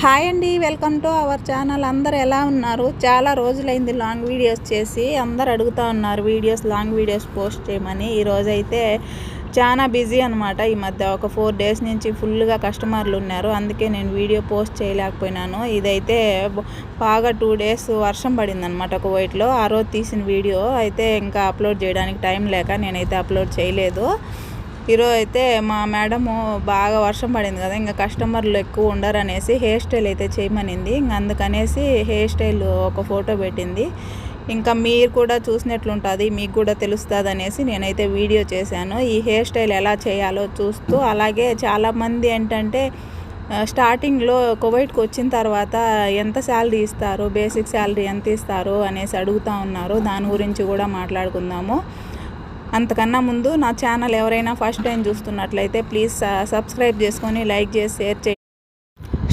Hi అండి welcome to our channel. అందరు ఎలా ఉన్నారు? చాలా రోజులైంది లాంగ్ వీడియోస్ చేసి. అందరు అడుగుతూ ఉన్నారు వీడియోస్ లాంగ్ వీడియోస్ పోస్ట్ చేయమని. ఈరోజు అయితే చాలా బిజీ అనమాట ఈ మధ్య ఒక ఫోర్ డేస్ నుంచి ఫుల్గా కస్టమర్లు ఉన్నారు. అందుకే నేను వీడియో పోస్ట్ చేయలేకపోయినాను. ఇదైతే బాగా టూ డేస్ వర్షం పడింది అనమాట ఒక వైట్లో. ఆ రోజు తీసిన వీడియో అయితే ఇంకా అప్లోడ్ చేయడానికి టైం లేక నేనైతే అప్లోడ్ చేయలేదు. ఈరోజు అయితే మా మేడము బాగా వర్షం పడింది కదా ఇంకా కస్టమర్లు ఎక్కువ ఉండరు అనేసి హెయిర్ స్టైల్ అయితే చేయమనింది. ఇంకా అందుకనేసి హెయిర్ స్టైల్ ఒక ఫోటో పెట్టింది. ఇంకా మీరు కూడా చూసినట్లుంటుంది మీకు కూడా తెలుస్తుంది అనేసి నేనైతే వీడియో చేశాను. ఈ హెయిర్ స్టైల్ ఎలా చేయాలో చూస్తూ అలాగే చాలామంది ఏంటంటే స్టార్టింగ్లో కువైట్కి వచ్చిన తర్వాత ఎంత శాలరీ ఇస్తారు బేసిక్ శాలరీ ఎంత ఇస్తారు అనేసి అడుగుతూ ఉన్నారు. దాని గురించి కూడా మాట్లాడుకుందాము. అంతకన్నా ముందు నా ఛానల్ ఎవరైనా ఫస్ట్ టైం చూస్తున్నట్లయితే ప్లీజ్ సబ్స్క్రైబ్ చేసుకొని లైక్ చేసి షేర్ చేయండి.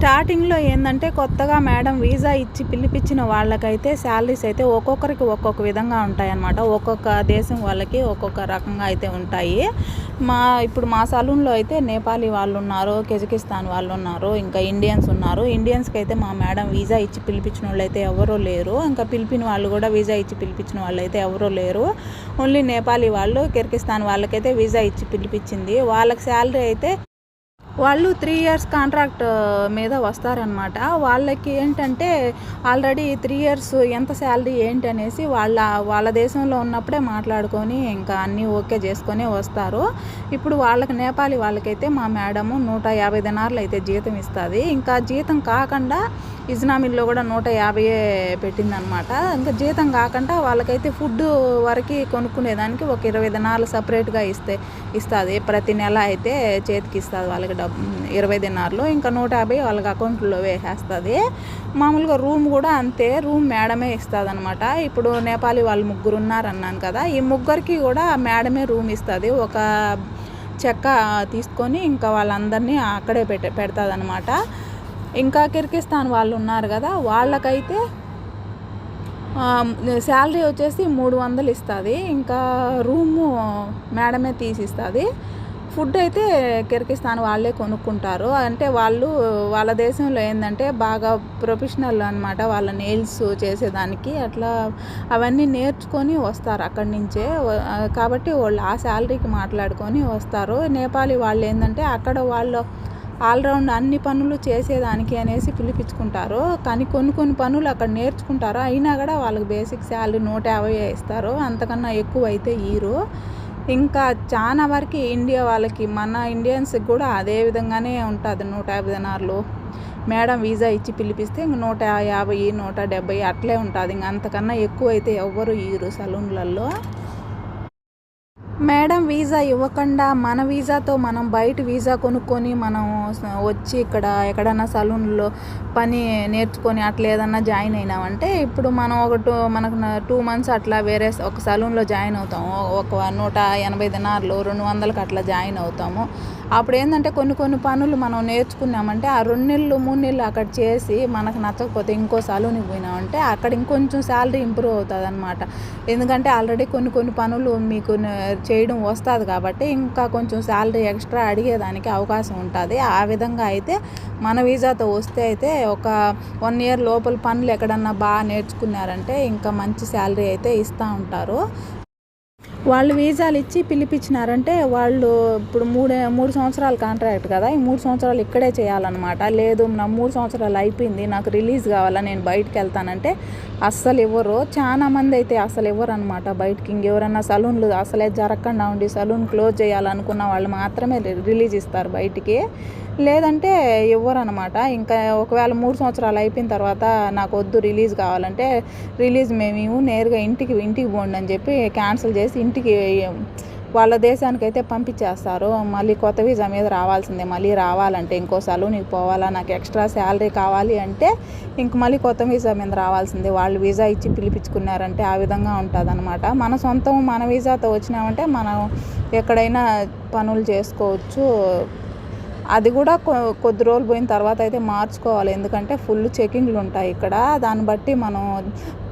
స్టార్టింగ్లో ఏంటంటే కొత్తగా మేడం వీసా ఇచ్చి పిలిపించిన వాళ్ళకైతే శాలరీస్ అయితే ఒక్కొక్కరికి ఒక్కొక్క విధంగా ఉంటాయన్నమాట. ఒక్కొక్క దేశం వాళ్ళకి ఒక్కొక్క రకంగా అయితే ఉంటాయి. మా ఇప్పుడు మా సలూన్లో అయితే నేపాలీ వాళ్ళు ఉన్నారు కెజకిస్తాన్ వాళ్ళు ఉన్నారు ఇంకా ఇండియన్స్ ఉన్నారు. ఇండియన్స్కి అయితే మా మేడం వీసా ఇచ్చి పిలిపించిన వాళ్ళు అయితే ఎవరూ లేరు. ఇంకా పిలిపిన వాళ్ళు కూడా వీసా ఇచ్చి పిలిపించిన వాళ్ళు అయితే ఎవరో లేరు. ఓన్లీ నేపాలీ వాళ్ళు కిర్గిస్తాన్ వాళ్ళకైతే వీసా ఇచ్చి పిలిపించింది. వాళ్ళకి శాలరీ అయితే వాళ్ళు త్రీ ఇయర్స్ కాంట్రాక్ట్ మీద వస్తారనమాట వాళ్ళకి ఏంటంటే ఆల్రెడీ త్రీ ఇయర్స్ ఎంత శాలరీ ఏంటి అనేసి వాళ్ళ వాళ్ళ దేశంలో ఉన్నప్పుడే మాట్లాడుకొని ఇంకా అన్నీ ఓకే చేసుకొని వస్తారు. ఇప్పుడు వాళ్ళకి నేపాలి వాళ్ళకైతే మా మేడము నూట యాభై దినార్లు అయితే జీతం ఇస్తుంది. ఇంకా జీతం కాకుండా ఇజ్నామిల్లో కూడా నూట యాభైయే పెట్టిందనమాట ఇంకా జీతం కాకుండా వాళ్ళకైతే ఫుడ్ వరకు కొనుక్కునేదానికి ఒక ఇరవై దినాలు సపరేట్గా ఇస్తే ఇస్తుంది. ప్రతి నెల అయితే చేతికి ఇస్తుంది వాళ్ళకి డబ్బు ఇరవై దినార్లు ఇంకా నూట యాభై వాళ్ళకి అకౌంట్లో వేసేస్తుంది. మామూలుగా రూమ్ కూడా అంతే. రూమ్ మేడమే ఇస్తుంది అనమాట ఇప్పుడు నేపాలీ వాళ్ళు ముగ్గురు ఉన్నారన్నాను కదా ఈ ముగ్గురికి కూడా మేడమే రూమ్ ఇస్తుంది. ఒక చెక్క తీసుకొని ఇంకా వాళ్ళందరినీ అక్కడే పెట్ట పెడతాదనమాట ఇంకా కిర్గిస్తాన్ వాళ్ళు ఉన్నారు కదా వాళ్ళకైతే శాలరీ వచ్చేసి మూడు వందలు ఇస్తుంది. ఇంకా రూము మేడమే తీసిస్తుంది. ఫుడ్ అయితే కిర్గిస్తాన్ వాళ్ళే కొనుక్కుంటారు. అంటే వాళ్ళు వాళ్ళ దేశంలో ఏంటంటే బాగా ప్రొఫెషనల్ అనమాట వాళ్ళ నెయిల్స్ చేసేదానికి అట్లా అవన్నీ నేర్చుకొని వస్తారు అక్కడి నుంచే. కాబట్టి వాళ్ళు ఆ శాలరీకి మాట్లాడుకొని వస్తారు. నేపాలీ వాళ్ళు ఏంటంటే అక్కడ వాళ్ళు ఆల్రౌండ్ అన్ని పనులు చేసేదానికి అనేసి పిలిపించుకుంటారు కానీ కొన్ని కొన్ని పనులు అక్కడ నేర్చుకుంటారు అయినా కూడా వాళ్ళకి బేసిక్ శాలరీ నూట యాభై ఇస్తారు అంతకన్నా ఎక్కువ అయితే ఇయ్యరు. ఇంకా చాలా వరకు ఇండియా వాళ్ళకి మన ఇండియన్స్కి కూడా అదే విధంగానే ఉంటుంది నూట యాభై దినార్లు. మేడం వీసా ఇచ్చి పిలిపిస్తే ఇంక నూట యాభై నూట డెబ్బై అట్లే ఉంటుంది. ఇంక అంతకన్నా ఎక్కువ అయితే ఎవ్వరు ఇయ్యరు సలూన్లలో. మేడం వీసా ఇవ్వకుండా మన వీసాతో మనం బయట వీసా కొనుక్కొని మనం వచ్చి ఇక్కడ ఎక్కడన్నా సలూన్లో పని నేర్చుకొని అట్లా ఏదన్నా జాయిన్ అయినామంటే ఇప్పుడు మనం ఒక టూ మనకు టూ మంత్స్ అట్లా వేరే ఒక సలూన్లో జాయిన్ అవుతాము. ఒక నూట ఎనభై దినార్లు రెండు వందలకి అట్లా జాయిన్ అవుతాము. అప్పుడు ఏంటంటే కొన్ని కొన్ని పనులు మనం నేర్చుకున్నామంటే ఆ రెండు నెలలు మూడు నెలలు అక్కడ చేసి మనకు నచ్చకపోతే ఇంకో సలూన్కి పోయినామంటే అక్కడ ఇంకొంచెం శాలరీ ఇంప్రూవ్ అవుతుంది అనమాట ఎందుకంటే ఆల్రెడీ కొన్ని కొన్ని పనులు మీకు చేయడం వస్తుంది కాబట్టి ఇంకా కొంచెం శాలరీ ఎక్స్ట్రా అడిగేదానికి అవకాశం ఉంటుంది. ఆ విధంగా అయితే మన వీసాతో వస్తే అయితే ఒక వన్ ఇయర్ లోపల పనులు ఎక్కడన్నా బాగా నేర్చుకున్నారంటే ఇంకా మంచి శాలరీ అయితే ఇస్తూ ఉంటారు. వాళ్ళు వీసాలు ఇచ్చి పిలిపించినారంటే వాళ్ళు ఇప్పుడు మూడు మూడు సంవత్సరాల కాంట్రాక్ట్ కదా ఈ మూడు సంవత్సరాలు ఇక్కడే చేయాలన్నమాట. లేదు నా మూడు సంవత్సరాలు అయిపోయింది నాకు రిలీజ్ కావాలా నేను బయటకు వెళ్తానంటే అస్సలు ఇవ్వరు చాలా మంది అయితే అసలు ఇవ్వరు అనమాట బయటకి. ఇంకెవరన్నా సలూన్లు అసలే జరగకుండా ఉండి సలూన్ క్లోజ్ చేయాలనుకున్న వాళ్ళు మాత్రమే రిలీజ్ ఇస్తారు బయటికి. లేదంటే ఇవ్వరనమాట ఇంకా ఒకవేళ మూడు సంవత్సరాలు అయిపోయిన తర్వాత నాకు వద్దు రిలీజ్ కావాలంటే రిలీజ్ మేము నేరుగా ఇంటికి ఇంటికి పోండి అని చెప్పి క్యాన్సిల్ చేసి ఇంటికి వాళ్ళ దేశానికైతే పంపించేస్తారు. మళ్ళీ కొత్త వీసా మీద రావాల్సిందే. మళ్ళీ రావాలంటే ఇంకో నీకు పోవాలా? నాకు ఎక్స్ట్రా శాలరీ కావాలి అంటే ఇంక మళ్ళీ కొత్త వీసా మీద రావాల్సిందే. వాళ్ళు వీసా ఇచ్చి పిలిపించుకున్నారంటే ఆ విధంగా ఉంటుంది మన సొంతం మన వీసాతో వచ్చినామంటే మనం ఎక్కడైనా పనులు చేసుకోవచ్చు. అది కూడా కొ- కొద్ది రోజులు పోయిన తర్వాత అయితే మార్చుకోవాలి. ఎందుకంటే ఫుల్ చెకింగ్లు ఉంటాయి ఇక్కడ. దాన్ని బట్టి మనం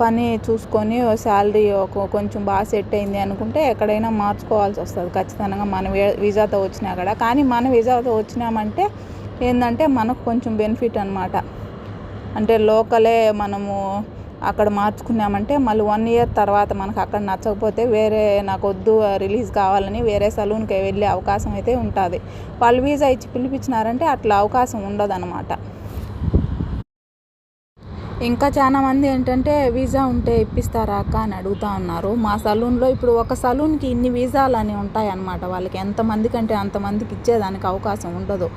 పని చూసుకొని శాలరీ ఒక కొంచెం బాగా సెట్ అయింది అనుకుంటే ఎక్కడైనా మార్చుకోవాల్సి వస్తుంది. ఖచ్చితంగా మన వీజాతో వచ్చినా కూడా. కానీ మన వీజాతో వచ్చినామంటే ఏంటంటే మనకు కొంచెం బెనిఫిట్ అనమాట అంటే లోకలే మనము అక్కడ మార్చుకున్నామంటే మళ్ళీ వన్ ఇయర్ తర్వాత మనకు అక్కడ నచ్చకపోతే వేరే నాకు వద్దు రిలీజ్ కావాలని వేరే సలూన్కి వెళ్ళే అవకాశం అయితే ఉంటుంది. వాళ్ళు వీసా ఇచ్చి పిలిపించినారంటే అట్లా అవకాశం ఉండదన్నమాట. ఇంకా చాలా మంది ఏంటంటే వీసా ఉంటే ఇప్పిస్తారా అక్క అని అడుగుతా ఉన్నారు. మా సలూన్లో ఇప్పుడు ఒక సలూన్కి ఇన్ని వీసాలు అని ఉంటాయి అన్నమాట వాళ్ళకి ఎంతమంది కంటే అంతమందికి ఇచ్చేదానికి అవకాశం ఉండదు.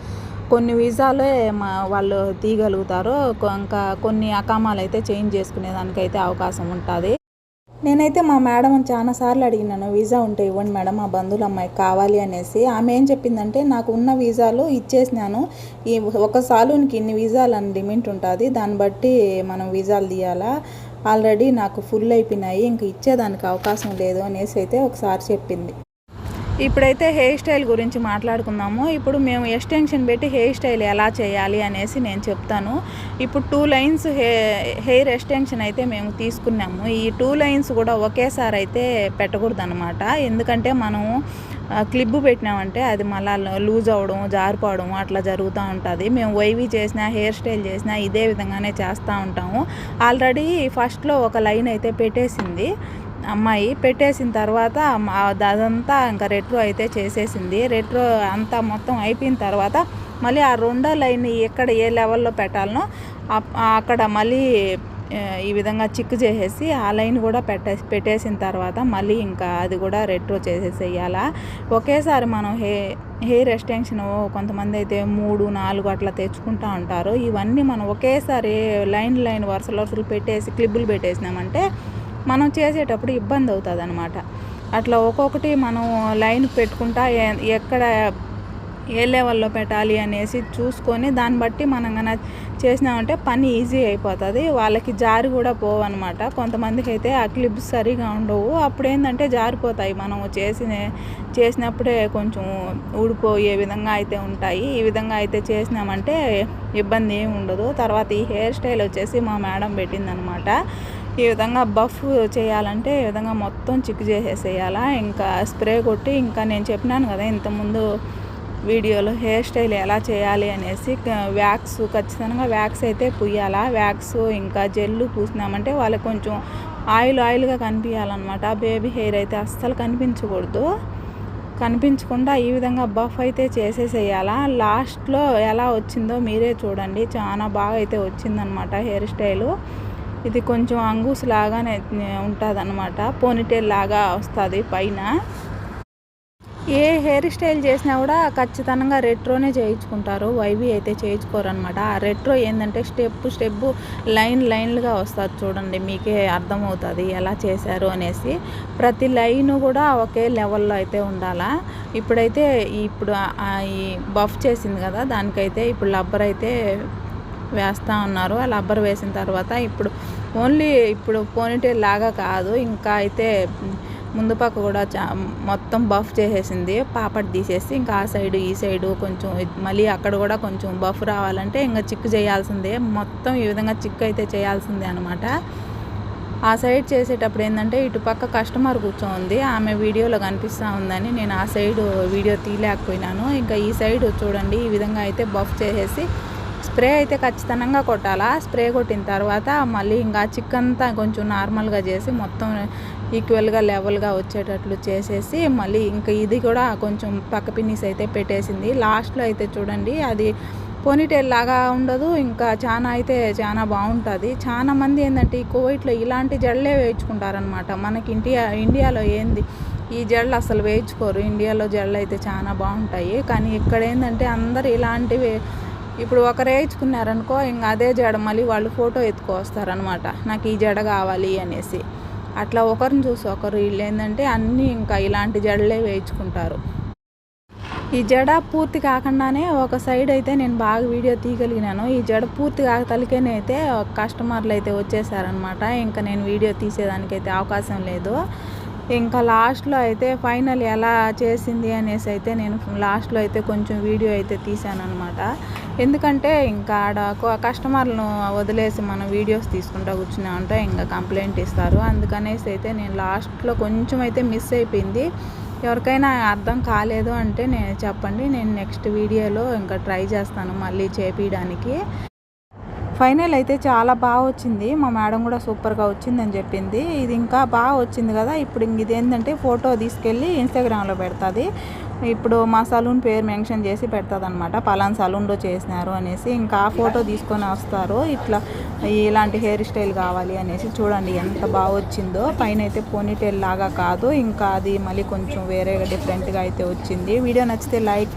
కొన్ని వీసాలే మా వాళ్ళు తీయగలుగుతారు ఇంకా కొన్ని అకామాలు అయితే చేంజ్ చేసుకునేదానికైతే అవకాశం ఉంటుంది. నేనైతే మా మేడం చాలా సార్లు అడిగినాను వీసా ఉంటే ఇవ్వండి మేడం మా బంధువుల అమ్మాయికి కావాలి అనేసి. ఆమె ఏం చెప్పిందంటే నాకు ఉన్న వీసాలు ఇచ్చేసినాను. ఈ ఒక సాలూన్కి ఇన్ని వీసాలు అని లిమిట్ ఉంటుంది. దాన్ని బట్టి మనం వీసాలు తీయాలా? ఆల్రెడీ నాకు ఫుల్ అయిపోయినాయి. ఇంక ఇచ్చేదానికి అవకాశం లేదు అనేసి అయితే ఒకసారి చెప్పింది. ఇప్పుడైతే హెయిర్ స్టైల్ గురించి మాట్లాడుకుందాము. ఇప్పుడు మేము ఎక్స్టెన్షన్ పెట్టి హెయిర్ స్టైల్ ఎలా చేయాలి అనేసి నేను చెప్తాను. ఇప్పుడు two lines hey hair extension అయితే మేము తీసుకున్నాము. ఈ టూ లైన్స్ కూడా ఒకేసారి అయితే పెట్టకూడదు అనమాట ఎందుకంటే మనం క్లిప్ పెట్టినామంటే అది మళ్ళా లూజ్ అవ్వడం జారిపోవడం అట్లా జరుగుతూ ఉంటుంది. మేము వైవి చేసినా హెయిర్ స్టైల్ చేసినా ఇదే విధంగానే చేస్తూ ఉంటాము. ఆల్రెడీ ఫస్ట్లో ఒక లైన్ అయితే పెట్టేసింది. అమ్మాయి పెట్టేసిన తర్వాత అదంతా ఇంకా రెట్రో అయితే చేసేసింది. రెట్రో అంతా మొత్తం అయిపోయిన తర్వాత మళ్ళీ ఆ రెండో లైన్ ఎక్కడ ఏ లెవెల్లో పెట్టాలనో అప్- అక్కడ మళ్ళీ ఈ విధంగా చిక్కు చేసేసి ఆ లైన్ కూడా పెట్టే పెట్టేసిన తర్వాత మళ్ళీ ఇంకా అది కూడా రెట్రో చేసేసేయాలా. ఒకేసారి మనం హే హెయిర్ ఎక్స్టెన్షన్ కొంతమంది అయితే మూడు నాలుగు అట్లా తెచ్చుకుంటూ ఉంటారు. ఇవన్నీ మనం ఒకేసారి లైన్ లైన్ వరుసలు వరుసలు పెట్టేసి క్లిబ్బులు పెట్టేసినామంటే మనం చేసేటప్పుడు ఇబ్బంది అవుతుంది అనమాట అట్లా ఒక్కొక్కటి మనం లైన్ పెట్టుకుంటా ఎక్కడ ఏ లెవెల్లో పెట్టాలి అనేసి చూసుకొని దాన్ని బట్టి మనం కన్నా చేసినామంటే పని ఈజీ అయిపోతుంది. వాళ్ళకి జారి కూడా పోవన్నమాట. కొంతమందికి అయితే ఆ క్లిప్స్ సరిగా ఉండవు. అప్పుడు ఏంటంటే జారిపోతాయి. మనం చేసిన చేసినప్పుడే కొంచెం ఊడిపోయే విధంగా అయితే ఉంటాయి. ఈ విధంగా అయితే చేసినామంటే ఇబ్బంది ఏమి ఉండదు. తర్వాత ఈ హెయిర్ స్టైల్ వచ్చేసి మా మేడం పెట్టిందనమాట ఈ విధంగా బఫ్ చేయాలంటే ఈ విధంగా మొత్తం చిక్కు చేసేసేయాలా? ఇంకా స్ప్రే కొట్టి ఇంకా నేను చెప్పినాను కదా ఇంతకుముందు వీడియోలో హెయిర్ స్టైల్ ఎలా చేయాలి అనేసి వ్యాక్స్ ఖచ్చితంగా వ్యాక్స్ అయితే పుయ్యాలా? వ్యాక్స్ ఇంకా జెల్లు పూసినామంటే వాళ్ళకి కొంచెం ఆయిల్ ఆయిల్గా కనిపించాలన్నమాట బేబీ హెయిర్ అయితే అస్సలు కనిపించకూడదు. కనిపించకుండా ఈ విధంగా బఫ్ అయితే చేసేసేయాలా? లాస్ట్లో ఎలా వచ్చిందో మీరే చూడండి. చాలా బాగా అయితే వచ్చిందనమాట హెయిర్ స్టైలు. ఇది కొంచెం అంగూస్ లాగానే ఉంటుంది అనమాట పోనీటేల్ లాగా వస్తుంది పైన. ఏ హెయిర్ స్టైల్ చేసినా కూడా ఖచ్చితంగా రెట్రోనే చేయించుకుంటారు. వైవి అయితే చేయించుకోరు అనమాట ఆ రెట్రో ఏంటంటే స్టెప్ స్టెప్ లైన్ లైన్లుగా వస్తుంది చూడండి. మీకే అర్థమవుతుంది ఎలా చేశారు అనేసి. ప్రతి లైన్ కూడా ఒకే లెవెల్లో అయితే ఉండాలా. ఇప్పుడైతే ఇప్పుడు ఈ బఫ్ చేసింది కదా దానికైతే ఇప్పుడు లబ్బర్ అయితే వేస్తూ ఉన్నారు. ఆ రబ్బర్ వేసిన తర్వాత ఇప్పుడు ఓన్లీ ఇప్పుడు పోనీటేల్ లాగా కాదు. ఇంకా అయితే ముందు పక్క కూడా చా మొత్తం బఫ్ చేసేసింది. పాపడ్ తీసేసి ఇంకా ఆ సైడ్ ఈ సైడ్ కొంచెం మళ్ళీ అక్కడ కూడా కొంచెం బఫ్ రావాలంటే ఇంకా చిక్కు చేయాల్సిందే. మొత్తం ఈ విధంగా చిక్కు అయితే చేయాల్సిందే అనమాట ఆ సైడ్ చేసేటప్పుడు ఏంటంటే ఇటుపక్క కస్టమర్ కూర్చోంది. ఆమె వీడియోలో కనిపిస్తూ ఉందని నేను ఆ సైడ్ వీడియో తీయలేకపోయినాను. ఇంకా ఈ సైడ్ చూడండి ఈ విధంగా అయితే బఫ్ చేసేసి స్ప్రే అయితే ఖచ్చితంగా కొట్టాలా? స్ప్రే కొట్టిన తర్వాత మళ్ళీ ఇంకా చిక్కంతా కొంచెం నార్మల్గా చేసి మొత్తం ఈక్వల్గా లెవెల్గా వచ్చేటట్లు చేసేసి మళ్ళీ ఇంకా ఇది కూడా కొంచెం పక్క పిన్నిస్ అయితే పెట్టేసింది. లాస్ట్లో అయితే చూడండి అది పోనీటైల్ లాగా ఉండదు ఇంకా చాలా అయితే చాలా బాగుంటుంది. చాలా మంది ఏంటంటే ఈ కోవిట్లో ఇలాంటి జడలే వేయించుకుంటారనమాట మనకి ఇండియా ఇండియాలో ఏంది? ఈ జడలు అసలు వేయించుకోరు. ఇండియాలో జడలు అయితే చాలా బాగుంటాయి. కానీ ఇక్కడ ఏంటంటే అందరు ఇలాంటివి ఇప్పుడు ఒకరు వేయించుకున్నారనుకో ఇంకా అదే జడ మళ్ళీ వాళ్ళు ఫోటో ఎత్తుకొస్తారనమాట. నాకు ఈ జడ కావాలి అనేసి. అట్లా ఒకరిని చూసి ఒకరు వీళ్ళు ఏంటంటే అన్నీ ఇంకా ఇలాంటి జడలే వేయించుకుంటారు. ఈ జడ పూర్తి కాకుండానే ఒక సైడ్ అయితే నేను బాగా వీడియో తీయగలిగినాను. ఈ జడ పూర్తి కాకతలికేనే అయితే కస్టమర్లు అయితే వచ్చేసారనమాట. ఇంకా నేను వీడియో తీసేదానికైతే అవకాశం లేదు. ఇంకా లాస్ట్లో అయితే ఫైనల్ ఎలా చేసింది అనేసి అయితే నేను లాస్ట్లో అయితే కొంచెం వీడియో అయితే తీసాను అనమాట ఎందుకంటే ఇంకా ఆడ కస్టమర్లను వదిలేసి మనం వీడియోస్ తీసుకుంటా కూర్చున్నామంటే ఇంకా కంప్లైంట్ ఇస్తారు. అందుకనేసి అయితే నేను లాస్ట్లో కొంచెం అయితే మిస్ అయిపోయింది. ఎవరికైనా అర్థం కాలేదు అంటే నేను చెప్పండి. నేను నెక్స్ట్ వీడియోలో ఇంకా ట్రై చేస్తాను మళ్ళీ చేపించడానికి ఫైనల్ అయితే చాలా బాగా వచ్చింది. మా మేడం కూడా సూపర్గా వచ్చిందని చెప్పింది. ఇది ఇంకా బాగా వచ్చింది కదా. ఇప్పుడు ఇంక ఇది ఏంటంటే ఫోటో తీసుకెళ్ళి ఇన్స్టాగ్రామ్లో పెడుతుంది. ఇప్పుడు మా సలూన్ పేరు మెన్షన్ చేసి పెడతాదనమాట అనమాట సలూన్లో చేసినారు అనేసి ఇంకా ఆ ఫోటో తీసుకొని వస్తారు. ఇట్లా ఇలాంటి హెయిర్ స్టైల్ కావాలి అనేసి చూడండి ఎంత బాగా వచ్చిందో. పైన అయితే పోనీటైల్ లాగా కాదు. ఇంకా అది మళ్ళీ కొంచెం వేరేగా డిఫరెంట్గా అయితే వచ్చింది. వీడియో నచ్చితే లైక్